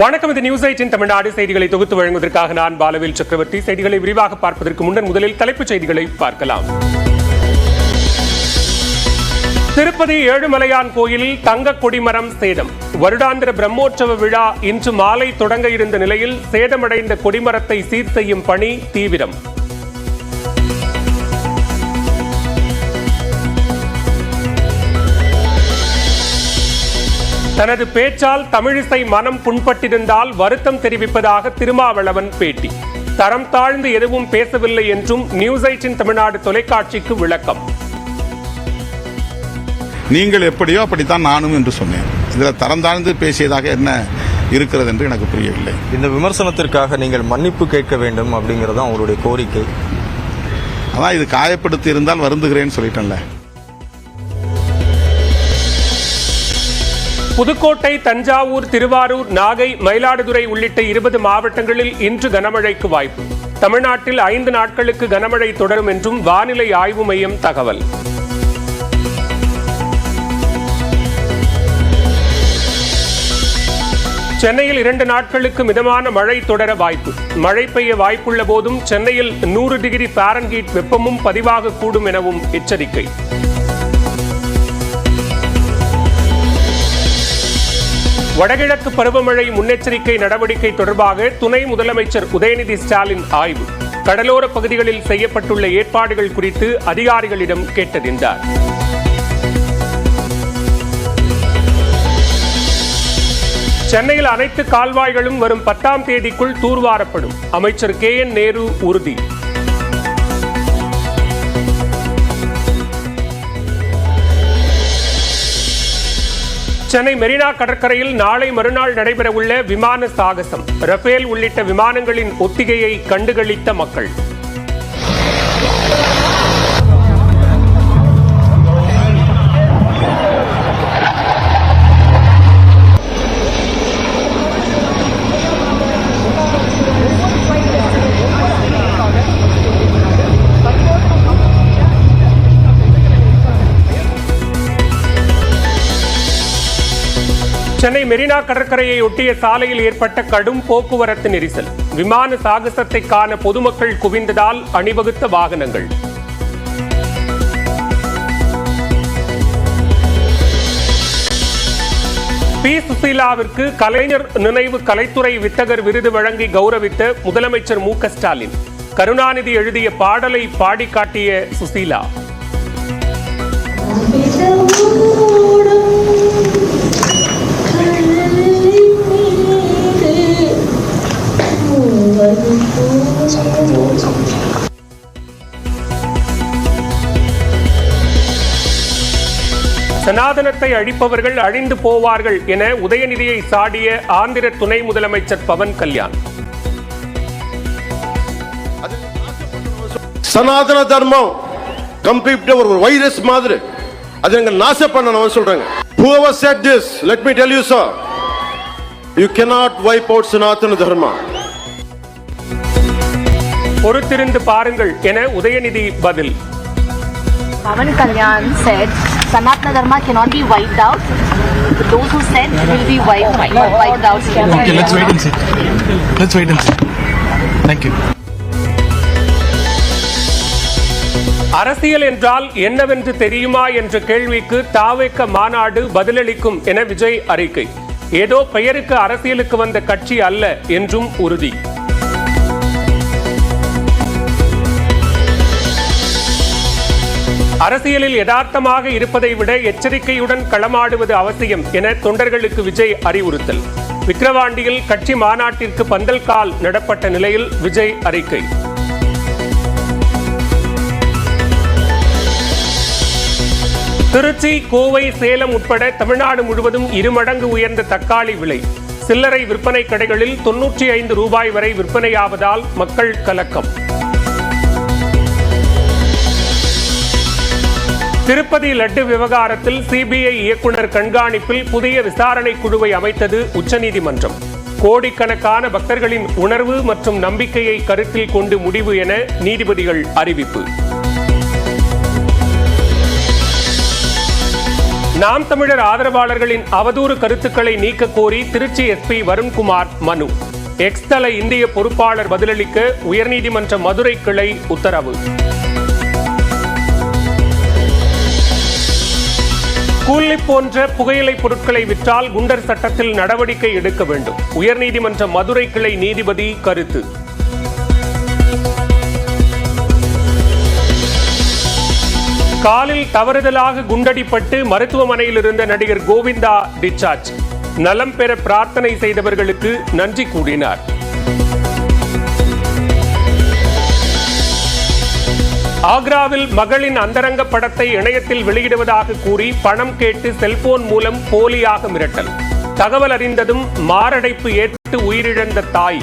வணக்கம் இது news eighteen Tamil Nadu செய்திகளை தொகுத்து வழங்குவதற்காக நான் பாலவேல் சக்கரவர்த்தி. செய்திகளை விரிவாக பார்ப்பதற்கு முன்னர் முதலில் தலைப்புச் செய்திகளை பார்க்கலாம். திருப்பதி ஏழுமலையான் கோயிலில் தங்க கொடிமரம் சேதம். வருடாந்திர பிரம்மோற்சவ விழா இன்று மாலை தொடங்க இருந்த நிலையில் சேதமடைந்த கொடிமரத்தை சீர் செய்யும் பணி தீவிரம். தனது பேச்சால் தமிழிசை மனம் புண்பட்டிருந்தால் வருத்தம் தெரிவிப்பதாக திருமாவளவன் பேட்டி. தரம் தாழ்ந்து எதுவும் பேசவில்லை என்றும் நியூஸ் எயிட்டின் தமிழ்நாடு தொலைக்காட்சிக்கு விளக்கம். நீங்கள் எப்படியோ அப்படித்தான் நானும் என்று சொன்னேன். இதில் தரம் தாழ்ந்து பேசியதாக என்ன இருக்கிறது என்று எனக்கு புரியவில்லை. இந்த விமர்சனத்திற்காக நீங்கள் மன்னிப்பு கேட்க வேண்டும் அப்படிங்கறது தான் அவருடைய கோரிக்கை. அதான் இது காயப்படுத்தி இருந்தால் வருந்துகிறேன்னு சொல்லிட்டேன்ல. புதுக்கோட்டை தஞ்சாவூர் திருவாரூர் நாகை மயிலாடுதுறை உள்ளிட்ட இருபது மாவட்டங்களில் இன்று கனமழைக்கு வாய்ப்பு. தமிழ்நாட்டில் ஐந்து நாட்களுக்கு கனமழை தொடரும் என்றும் வானிலை ஆய்வு மையம் தகவல். சென்னையில் இரண்டு நாட்களுக்கு மிதமான மழை தொடர வாய்ப்பு. மழை பெய்ய வாய்ப்புள்ள போதும் சென்னையில் நூறு டிகிரி பாரன்கீட் வெப்பமும் பதிவாகக்கூடும் எனவும் எச்சரிக்கை. வடகிழக்கு பருவமழை முன்னெச்சரிக்கை நடவடிக்கை தொடர்பாக துணை முதலமைச்சர் உதயநிதி ஸ்டாலின் ஆய்வு. கடலோர பகுதிகளில் செய்யப்பட்டுள்ள ஏற்பாடுகள் குறித்து அதிகாரிகளிடம் கேட்டறிந்தார் சென்னையில் அனைத்து கால்வாய்களும் வரும் பத்தாம் தேதிக்குள் தூர்வாரப்படும். அமைச்சர் கே என் நேரு உறுதி. சென்னை மெரினா கடற்கரையில் நாளை மறுநாள் நடைபெறவுள்ள விமான சாகசம். ரஃபேல் உள்ளிட்ட விமானங்களின் ஒத்திகையை கண்டுகளித்த மக்கள். சென்னை மெரினா கடற்கரையை ஒட்டிய சாலையில் ஏற்பட்ட கடும் போக்குவரத்து நெரிசல். விமான சாகசத்தை காண பொதுமக்கள் குவிந்ததால் அணிவகுத்த வாகனங்கள். பி. சுசீலாவிற்கு கலைஞர் நினைவு கலைத்துறை வித்தகர் விருது வழங்கி கௌரவித்த முதலமைச்சர் மு. ஸ்டாலின். கருணாநிதி எழுதிய பாடலை பாடி காட்டிய சுசீலா சனாதனத்தை அழிப்பவர்கள் அழிந்து போவார்கள் என உதயநிதியை சாடிய ஆந்திர துணை முதலமைச்சர் பவன் கல்யாண். சனாதன தர்மம் கம்ப்ளீட் ஒரு வைரஸ் மாதிரி. அது எங்க நாச பண்ணணும் சொல்றாங்க. Whoever said this let me tell you sir. You cannot wipe out sanatana dharma பொறுத்திருந்து பாருங்கள் என உதயநிதி பதில் Pavan Kalyan said Sanatana Dharma cannot be wiped out. Those who said it will be wiped, wiped out. Okay, let's wait and see. Let's wait and see. Thank you. அரசியல் என்றால் என்னவென்று தெரியுமா என்ற கேள்விக்கு தாவேக்க மாநாடு பதிலளிக்கும் என விஜய் அறிக்கை ஏதோ பெயருக்கு அரசியலுக்கு வந்த கட்சி அல்ல என்றும் உறுதி அரசியலில் யதார்த்தமாக இருப்பதை விட எச்சரிக்கையுடன் களமாடுவது அவசியம் என தொண்டர்களுக்கு விஜய் அறிவுறுத்தல். விக்கிரவாண்டியில் கட்சி மாநாட்டிற்கு பந்தல் கால் நடப்பட்ட நிலையில் விஜய் அறிக்கை. திருச்சி கோவை சேலம் உட்பட தமிழ்நாடு முழுவதும் இருமடங்கு உயர்ந்த தக்காளி விலை. சில்லறை விற்பனை கடைகளில் தொன்னூற்றி ஐந்து ரூபாய் வரை விற்பனையாவதால் மக்கள் கலக்கம். திருப்பதி லட்டு விவகாரத்தில் சிபிஐ இயக்குனர் கண்காணிப்பில் புதிய விசாரணை குழுவை அமைத்தது உச்சநீதிமன்றம். கோடிக்கணக்கான பக்தர்களின் உணர்வு மற்றும் நம்பிக்கையை கருத்தில் கொண்டு முடிவு என நீதிபதிகள் அறிவிப்பு. நாம் தமிழர் ஆதரவாளர்களின் அவதூறு கருத்துக்களை நீக்க கோரி திருச்சி எஸ்பி வருண்குமார் மனு. எக்ஸ்தல இந்திய பொறுப்பாளர் பதிலளிக்க உயர்நீதிமன்ற மதுரை கிளை உத்தரவு. கூலி போன்ற புகையிலை பொருட்களை விற்றால் குண்டர் சட்டத்தில் நடவடிக்கை எடுக்க வேண்டும். உயர்நீதிமன்ற மதுரை கிளை நீதிபதி கருத்து. காலில் தவறுதலாக குண்டடிப்பட்டு மருத்துவமனையில் இருந்த நடிகர் கோவிந்தா டிச்சார்ஜ் நலம் பெற பிரார்த்தனை செய்தவர்களுக்கு நன்றி கூறினார். ஆக்ராவில் மகளின் அந்தரங்க படத்தை இணையத்தில் வெளியிடுவதாக கூறி பணம் கேட்டு செல்போன் மூலம் போலியாக மிரட்டல். தகவல் அறிந்ததும் மாரடைப்பு ஏற்பட்டு உயிரிழந்த தாய்.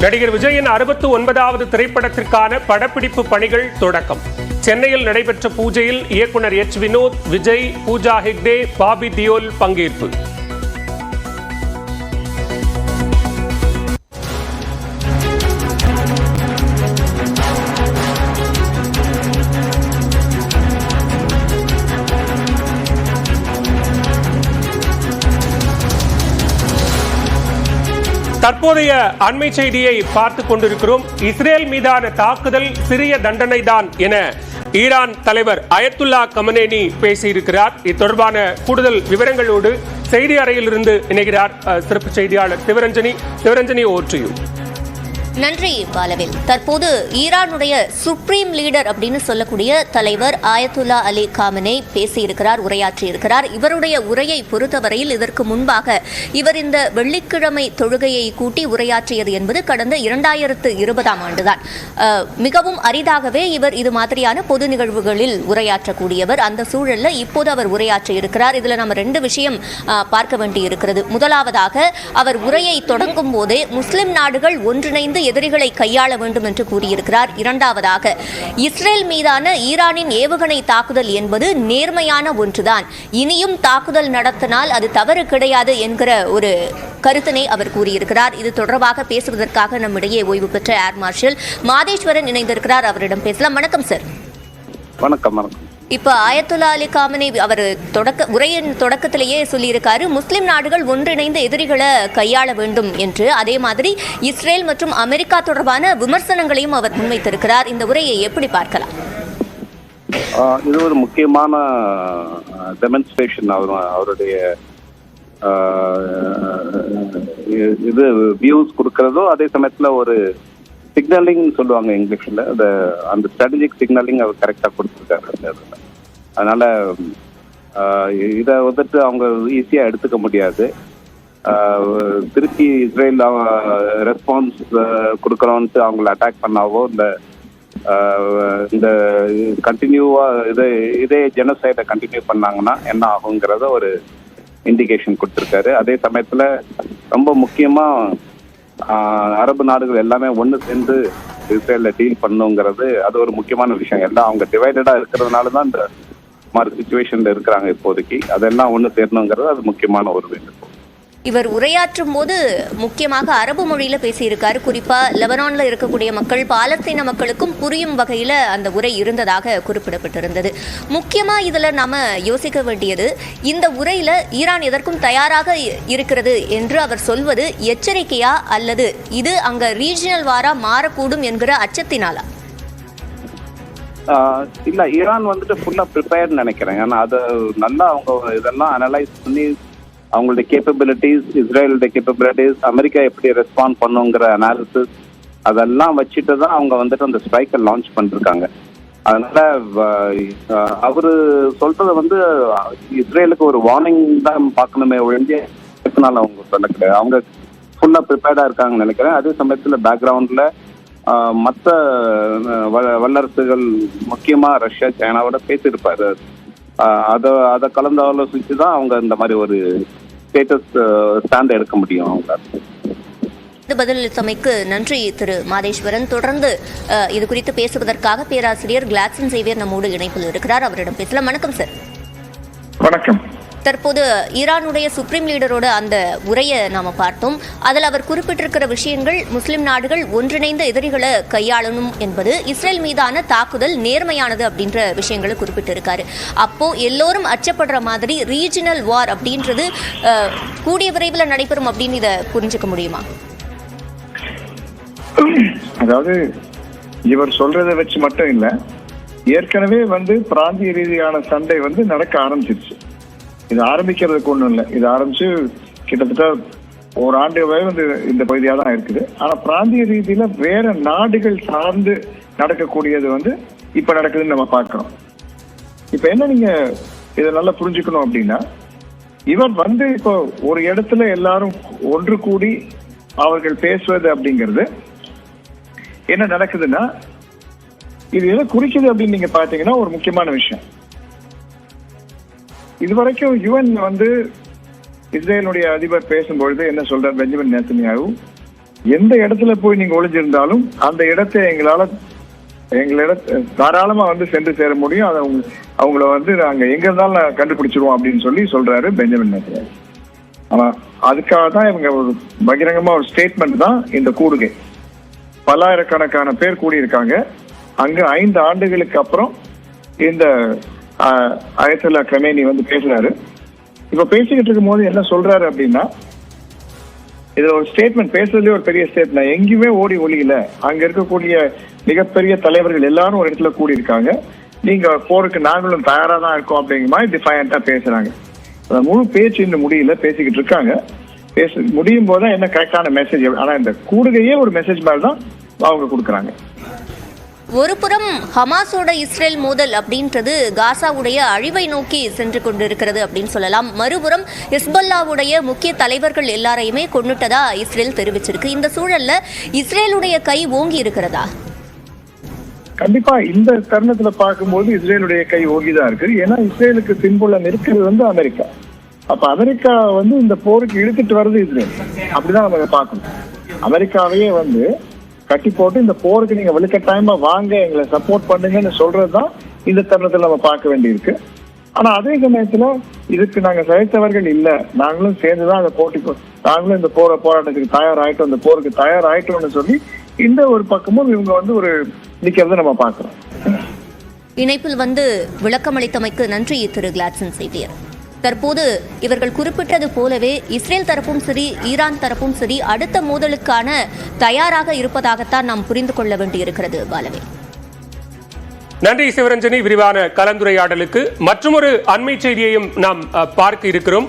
நடிகர் விஜயின் அறுபத்து ஒன்பதாவது திரைப்படத்திற்கான படப்பிடிப்பு பணிகள் தொடக்கம். சென்னையில் நடைபெற்ற பூஜையில் இயக்குனர் எச். வினோத் விஜய் பூஜா ஹெக்டே பாபி தியோல் பங்கேற்பு. தற்போதைய அண்மை செய்தியை பார்த்துக் கொண்டிருக்கிறோம். இஸ்ரேல் மீதான தாக்குதல் சிறிய தண்டனை தான் என ஈரான் தலைவர் அயத்துல்லா கமனேனி பேசியிருக்கிறார். இது தொடர்பான கூடுதல் விவரங்களோடு செய்தி அறையிலிருந்து இணைகிறார் சிறப்பு செய்தியாளர் சிவரஞ்சனி. சிவரஞ்சனி ஓற்றியும் நன்றி பாலவில். தற்போது ஈரானுடைய சுப்ரீம் லீடர் அப்படின்னு சொல்லக்கூடிய தலைவர் ஆயத்துல்லா அலி காமனே பேசியிருக்கிறார் உரையாற்றியிருக்கிறார். இவருடைய உரையை பொறுத்தவரையில் இதற்கு முன்பாக இவர் இந்த வெள்ளிக்கிழமை தொழுகையை கூட்டி உரையாற்றியது என்பது கடந்த இரண்டாயிரத்து இருபதாம் ஆண்டுதான். மிகவும் அரிதாகவே இவர் இது மாதிரியான பொது நிகழ்வுகளில் உரையாற்றக்கூடியவர். அந்த சூழலில் இப்போது அவர் உரையாற்றியிருக்கிறார். இதில் நம்ம ரெண்டு விஷயம் பார்க்க வேண்டியிருக்கிறது. முதலாவதாக அவர் உரையை தொடங்கும் போதே முஸ்லிம் நாடுகள் ஒன்றிணைந்து எதிரிகளை கையாள வேண்டும் என்று கூறியிருக்கிறார். இரண்டாவதாக இஸ்ரேல் மீதான ஈரானின் ஏவுகணை தாக்குதல் என்பது நேர்மையான ஒன்றுதான். இனியும் தாக்குதல் நடத்தினால் அது தவறு கிடையாது என்கிற ஒரு கருத்தினை அவர் கூறியிருக்கிறார். இது தொடர்பாக பேசுவதற்காக நம்மிடையே ஓய்வு பெற்ற ஏர் மார்ஷல் மாதேஸ்வரன் இணைந்திருக்கிறார். அவரிடம் பேசலாம். வணக்கம் சார். வணக்கம் வணக்கம். இப்ப ஆயத்துல்லா அலி காமனி அவர் தொடக்க உரையின் தொடக்கத்திலேயே சொல்லியிருக்காரு முஸ்லிம் நாடுகள் ஒன்றிணைந்து எதிரிகளை கையாள வேண்டும் என்று. அதே மாதிரி இஸ்ரேல் மற்றும் அமெரிக்கா தொடர்பான விமர்சனங்களையும் அவர் முன்வைத்திருக்கிறார். இந்த உரையை எப்படி பார்க்கலாம்? இது ஒரு முக்கியமான டெமன்ஸ்ட்ரேஷன் அவர் அவருடைய ஆஹ், இது வியூஸ் கொடுக்கறதோ அதே சமயத்துல ஒரு சிக்னலிங் சொல்லுவாங்க இங்கிலீஷில். அந்த அந்த ஸ்ட்ராட்டஜிக் சிக்னலிங் அவர் கரெக்டாக கொடுத்துருக்காரு அந்த இதுல. அதனால் இதை வந்துட்டு அவங்க ஈஸியாக எடுத்துக்க முடியாது. திருப்பி இஸ்ரேல் ரெஸ்பான்ஸ் கொடுக்குறோன்ட்டு அவங்கள அட்டாக் பண்ணாவோ இந்த இந்த கண்டினியூவாக இதே இதே ஜெனசைடை கண்டினியூ பண்ணாங்கன்னா என்ன ஆகுங்கிறத ஒரு இண்டிகேஷன் கொடுத்துருக்காரு. அதே சமயத்தில் ரொம்ப முக்கியமாக அரபு நாடுகள் எல்லாமே ஒன்று சேர்ந்து இஸ்ரேல டீல் பண்ணுங்கிறது அது ஒரு முக்கியமான விஷயம். எல்லாம் அவங்க டிவைடடா இருக்கிறதுனால தான் இந்த மாதிரி சுச்சுவேஷன்ல இருக்கிறாங்க இப்போதைக்கு. அதெல்லாம் ஒன்று சேரணுங்கிறது அது முக்கியமான ஒரு வேண்டுகோள். இவர் உரையாற்றும் போது முக்கியமாக அரபு மொழியில பேசியிருக்காரு. குறிப்பா லெபனானில் இருக்கக்கூடிய மக்கள் பாலஸ்தீன மக்களுக்கும் புரியும் வகையில அந்த உரை இருந்ததாக குறிப்பிடப்பட்டிருந்தது. முக்கியமா இதுல நாம யோசிக்க வேண்டியது இந்த உரையில ஈரான் எதற்கும் தயாராக இருக்கிறது என்று அவர் சொல்வது எச்சரிக்கையா அல்லது இது அங்க ரீஜினல் வாரா மாறக்கூடும் என்கிற அச்சத்தினாலா? ஆஹ் இல்ல ஈரான் வந்துட்டு ஃபுல்லா ப்ரிப்பேர்ட் நினைக்கிறேன். ஏன்னா அது நல்லா அவங்க இதெல்லாம் அனலைஸ் பண்ணி அவங்களுடைய கேப்பபிலிட்டிஸ் இஸ்ரேலுடைய கேப்பபிலிட்டிஸ் அமெரிக்கா எப்படி ரெஸ்பாண்ட் பண்ணுங்கிற அனாலிசிஸ் அதெல்லாம் வச்சுட்டு தான் அவங்க வந்துட்டு அந்த ஸ்ட்ரைக்கை லான்ச் பண்ணிருக்காங்க. அதனால அவரு சொல்றது வந்து இஸ்ரேலுக்கு ஒரு வார்னிங் தான் பார்க்கணுமே ஒழிஞ்சு அவங்க சொல்ல கிடையாது. அவங்க ஃபுல்லா ப்ரிப்பேர்டா இருக்காங்கன்னு நினைக்கிறேன். அதே சமயத்துல பேக்ரவுண்ட்ல மற்ற வல்லரசுகள் முக்கியமா ரஷ்யா சைனாவோட பேசியிருப்பாரு. அதை அதை கலந்து ஆலோசிச்சு தான் அவங்க இந்த மாதிரி ஒரு ஸ்டேட்டஸ் ஸ்டாண்ட் எடுக்க முடியும். அவங்க இந்த பதிலளித்தமைக்கு நன்றி திரு மாதேஸ்வரன். தொடர்ந்து இது குறித்து பேசுவதற்காக பேராசிரியர் கிளாட்சன் சேவியர் நம்மோடு இணைப்பில் இருக்கிறார். அவரிடம் பேசலாம். வணக்கம் சார். வணக்கம். தற்போது ஈரானுடைய சுப்ரீம் லீடரோட அந்த உரையை நாம பார்த்தோம். அதில் அவர் குறிப்பிட்டிருக்கிற விஷயங்கள் முஸ்லிம் நாடுகள் ஒன்றிணைந்த எதிரிகளை கையாளணும் என்பது இஸ்ரேல் மீதான தாக்குதல் நேர்மையானது அப்படின்ற விஷயங்களை குறிப்பிட்டிருக்காரு. அப்போ எல்லோரும் அச்சப்படுற மாதிரி ரீஜனல் வார் அப்படின்றது கூடிய விரைவில் நடைபெறும் அப்படின்னு இதை புரிஞ்சுக்க முடியுமா? அதாவது இவர் சொல்றதை வச்சு மட்டும் இல்ல ஏற்கனவே வந்து பிராந்திய ரீதியான சண்டை வந்து நடக்க ஆரம்பிச்சிருச்சு. இது ஆரம்பிக்கிறதுக்கு ஒன்றும் இல்லை. இது ஆரம்பிச்சு கிட்டத்தட்ட ஒரு ஆண்டு வரை வந்து இந்த பகுதியாக தான் இருக்குது. ஆனால் பிராந்திய ரீதியில் வேற நாடுகள் சார்ந்து நடக்கக்கூடியது வந்து இப்போ நடக்குதுன்னு நம்ம பார்க்குறோம். இப்போ என்ன நீங்க இதை நல்லா புரிஞ்சுக்கணும் அப்படின்னா இவர் வந்து இப்போ ஒரு இடத்துல எல்லாரும் ஒன்று கூடி அவர்கள் பேசுவது அப்படிங்கிறது என்ன நடக்குதுன்னா இது எதை குறிக்குது அப்படின்னு நீங்க பாத்தீங்கன்னா ஒரு முக்கியமான விஷயம். இதுவரைக்கும் யுஎன் வந்து இஸ்ரேலுடைய அதிபர் பேசும்பொழுது என்ன சொல்றார் பெஞ்சமின் நேத்தன்யாகு? எந்த இடத்துல போய் நீங்க ஒளிஞ்சிருந்தாலும் அந்த இடத்தை எங்களால எங்களிட தாராளமா வந்து சென்று சேர முடியும். அதை அவங்க அவங்கள வந்து நாங்க எங்க இருந்தாலும் நான் கண்டுபிடிச்சிருவோம் அப்படின்னு சொல்லி சொல்றாரு பெஞ்சமின் நேத்தன்யாகு. ஆனா அதுக்காக தான் இவங்க ஒரு பகிரங்கமா ஒரு ஸ்டேட்மெண்ட் தான் இந்த கூடுகை. பல்லாயிரக்கணக்கான பேர் கூடியிருக்காங்க. அங்க ஐந்து ஆண்டுகளுக்கு அப்புறம் இந்த அயத்தல்லா கமேனி வந்து பேசுறாரு. இப்ப பேசிக்கிட்டு இருக்கும்போது என்ன சொல்றாரு அப்படின்னா இதுல ஒரு ஸ்டேட்மெண்ட் பேசுறதுலேயே ஒரு பெரிய ஸ்டேட்மெண்ட் எங்கேயுமே ஓடி ஒளியில. அங்க இருக்கக்கூடிய மிகப்பெரிய தலைவர்கள் எல்லாரும் ஒரு இடத்துல கூடி இருக்காங்க நீங்க போருக்கு நாங்களும் தயாரா தான் இருக்கோம் அப்படிங்கிற மாதிரி டிஃபையண்டா பேசுறாங்க. அந்த முழு பேச்சு இன்னும் முடியல பேசிக்கிட்டு இருக்காங்க. பேச முடியும் போது தான் என்ன கரெக்டான மெசேஜ் ஆனா இந்த கூடுகையே ஒரு மெசேஜ் மாதிரி தான் அவங்க கொடுக்குறாங்க. ஒருபுறம் ஹமாஸோட இஸ்ரேல் மோதல் அப்படின்றது காசாவுடைய அழிவை நோக்கி சென்று கொண்டிருக்கிறது அப்படின்னு சொல்லலாம். மறுபுறம் ஹிஸ்பல்லாவுடைய முக்கிய தலைவர்கள் எல்லாரையுமே கொண்டுட்டதா இஸ்ரேல் தெரிவிச்சிருக்கு. இந்த சூழல்ல இஸ்ரேலுடைய கை ஓங்கி இருக்கிறதா? கண்டிப்பா இந்த தருணத்துல பார்க்கும்போது இஸ்ரேலுடைய கை ஓங்கிதான் இருக்கு ஏன்னா இஸ்ரேலுக்கு பின்புலம் இருக்கிறது வந்து அமெரிக்கா. அப்ப அமெரிக்கா வந்து இந்த போருக்கு இழுத்துட்டு வருது இஸ்ரேல். அப்படிதான் நம்ம பார்க்கணும். அமெரிக்காவையே வந்து கட்டி போட்டு இந்த போருக்கு நீங்க வலுக்கட்டாயமா வாங்க எங்களை சப்போர்ட் பண்ணுங்கன்னு சொல்றதுதான் இந்த தருணத்துல நம்ம பார்க்க வேண்டியிருக்கு. ஆனா அதே சமயத்துல இதுக்கு நாங்க சகித்தவர்கள் இல்ல. நாங்களும் சேர்ந்துதான் அந்த போட்டிக்கு நாங்களும் இந்த போற போராட்டத்துக்கு தயாராயிட்டோம் இந்த போருக்கு தயாராயிட்டோம்னு சொல்லி இந்த ஒரு பக்கமும் இவங்க வந்து ஒரு நிக்கிறத நம்ம பார்க்கிறோம். இணைப்பில் வந்து விளக்கமளித்தமைக்கு நன்றி திரு கிளாட்சன் சேவியர். தற்போது இவர்கள் குறிப்பிட்டது போலவே இஸ்ரேல் தரப்பும் சரி ஈரான் தரப்பும் சரி அடுத்த மோதலுக்கான தயாராக இருப்பதாகத்தான் நாம் புரிந்து கொள்ள வேண்டியிருக்கிறது பாலவே. நன்றி சிவரஞ்சனி. விரிவான கலந்துரையாடலுக்கு மற்றொரு அண்மை செய்தியையும் நாம் அஹ், பார்க்க இருக்கிறோம்.